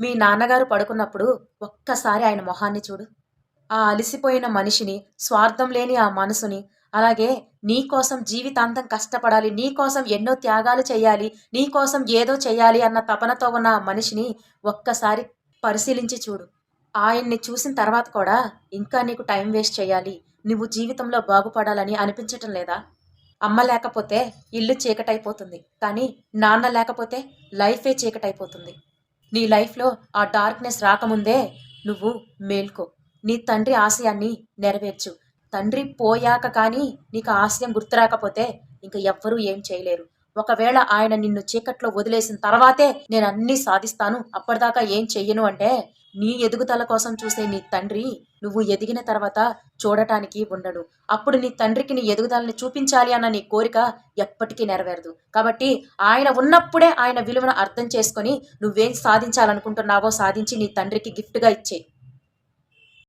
మీ నాన్నగారు పడుకున్నప్పుడు ఒక్కసారి ఆయన మొహాన్ని చూడు. ఆ అలసిపోయిన మనిషిని స్వార్థం లేని ఆ మనసుని అలాగే నీ కోసం జీవితాంతం కష్టపడాలి నీ కోసం ఎన్నో త్యాగాలు చేయాలి నీ కోసం ఏదో చేయాలి అన్న తపనతో ఉన్న ఆ మనిషిని ఒక్కసారి పరిశీలించి చూడు. ఆయన్ని చూసిన తర్వాత కూడా ఇంకా నీకు టైం వేస్ట్ చేయాలి నువ్వు జీవితంలో బాగుపడాలని అనిపించటం లేదా? అమ్మ లేకపోతే ఇల్లు చీకటైపోతుంది కానీ నాన్న లేకపోతే లైఫే చీకటైపోతుంది. నీ లైఫ్లో ఆ డార్క్నెస్ రాకముందే నువ్వు మేల్కో. నీ తండ్రి ఆశయాన్ని నెరవేర్చు. తండ్రి పోయాక కానీ నీకు ఆశయం గుర్తురాకపోతే ఇంక ఎవ్వరూ ఏం చేయలేరు. ఒకవేళ ఆయన నిన్ను చీకట్లో వదిలేసిన తర్వాతే నేను అన్నీ సాధిస్తాను. అప్పటిదాకా ఏం చెయ్యను అంటే నీ ఎదుగుదల కోసం చూసే నీ తండ్రి నువ్వు ఎదిగిన తర్వాత చూడటానికి ఉండడు. అప్పుడు నీ తండ్రికి నీ ఎదుగుదలని చూపించాలి అన్న నీ కోరిక ఎప్పటికీ నెరవేరదు. కాబట్టి ఆయన ఉన్నప్పుడే ఆయన విలువను అర్థం చేసుకొని నువ్వేం సాధించాలనుకుంటున్నావో సాధించి నీ తండ్రికి గిఫ్ట్గా ఇచ్చే